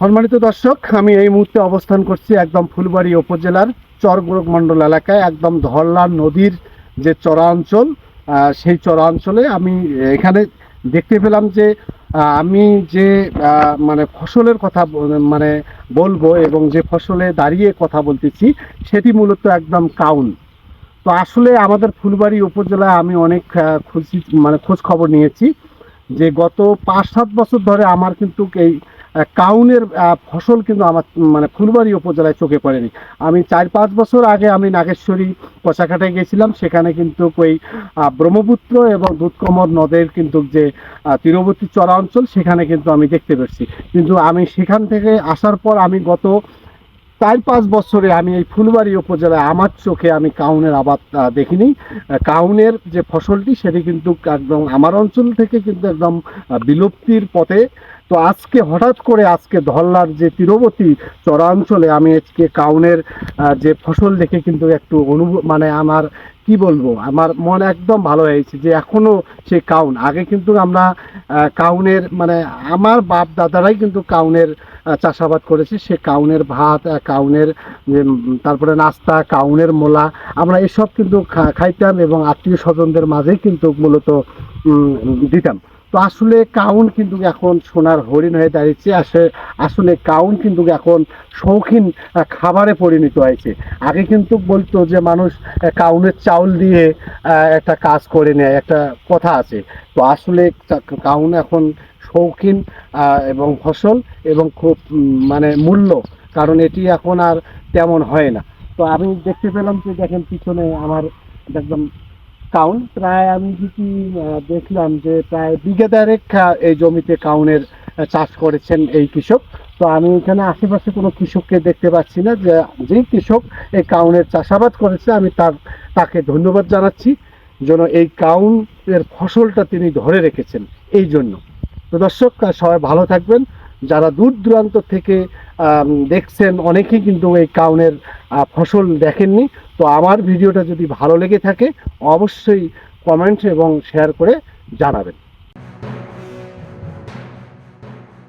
সম্মানিত দর্শক, আমি এই মুহূর্তে অবস্থান করছি একদম ফুলবাড়ি উপজেলার চরগোরক মণ্ডল এলাকায়, একদম ধরলা নদীর যে চরাঞ্চল সেই চরাঞ্চলে আমি এখানে দেখতে পেলাম যে আমি যে মানে ফসলের কথা মানে বলব এবং যে ফসলে দাঁড়িয়ে কথা বলতেছি, সেটি মূলত একদম কাউন। তো আসলে আমাদের ফুলবাড়ি উপজেলায় আমি অনেক খোঁজ মানে খোঁজ খবর নিয়েছি। যে গত পাঁচ সাত বছর ধরে আমার কিন্তু এই কাউনের ফসল কিন্তু আমার মানে ফুলবাড়ি উপজেলায় চোখে পড়েনি। আমি চার পাঁচ বছর আগে আমি নাগেশ্বরী কচাকাটায় গেছিলাম সেখানে কিন্তু ওই ব্রহ্মপুত্র এবং দুধকমর নদের কিন্তু যে তীরবর্তী চরা অঞ্চল, সেখানে কিন্তু আমি দেখতে পেরেছি কিন্তু আমি সেখান থেকে আসার পর আমি গত চার পাঁচ বছরে আমি এই ফুলবাড়ি উপজেলায় আমার চোখে আমি কাউনের আবাদ দেখিনি। কাউনের যে ফসলটি, সেটি কিন্তু একদম আমার অঞ্চল থেকে কিন্তু একদম বিলুপ্তির পথে তো আজকে হঠাৎ করে আজকে ধল্লার যে তীরবর্তী চরাঞ্চলে আমি আজকে কাউনের যে ফসল দেখে কিন্তু একটু অনুভব মানে আমার, কি বলব, আমার মন একদম ভালো হয়েছে যে এখনও সে কাউন। আগে কিন্তু আমরা কাউনের মানে আমার বাপ দাদারাই কিন্তু কাউনের চাষাবাদ করেছে। সে কাউনের ভাত কাউনের তারপরে নাস্তা, কাউনের মোলা, আমরা এসব কিন্তু খাইতাম এবং আত্মীয় স্বজনদের মাঝেই কিন্তু মূলত দিতাম। তো আসলে কাউন কিন্তু এখন সোনার হরিণ হয়ে দাঁড়িয়েছে আসলে আসলে কাউন কিন্তু এখন শৌখিন খাবারে পরিণত হয়েছে। আগে কিন্তু বলতো যে মানুষ কাউনের চাউল দিয়ে একটা কাজ করে নেয়, একটা কথা আছে। তো আসলে কাউন এখন শৌখিন এবং ফসল এবং খুব মানে মূল্য, কারণ এটি এখন আর তেমন হয় না। তো আমি দেখতে পেলাম যে দেখেন পিছনে আমার একদম কাউন। প্রায় আমি কি দেখলাম যে প্রায় বিঘা দেড়েক এই জমিতে কাউনের চাষ করেছেন এই কৃষক। তো আমি এখানে আশেপাশে কোনো কৃষককে দেখতে পাচ্ছি না যে যেই কৃষক এই কাউনের চাষাবাদ করেছে, আমি তার, তাকে ধন্যবাদ জানাচ্ছি যেন এই কাউনের ফসলটা তিনি ধরে রেখেছেন। এই জন্য। তো দর্শক সবাই ভালো থাকবেন। যারা দূর দূরান্ত থেকে দেখছেন অনেকেই কিন্তু এই কাউনের ফসল দেখেননি। তো আমার ভিডিওটা যদি ভালো লেগে থাকে, অবশ্যই কমেন্ট এবং শেয়ার করে জানাবেন।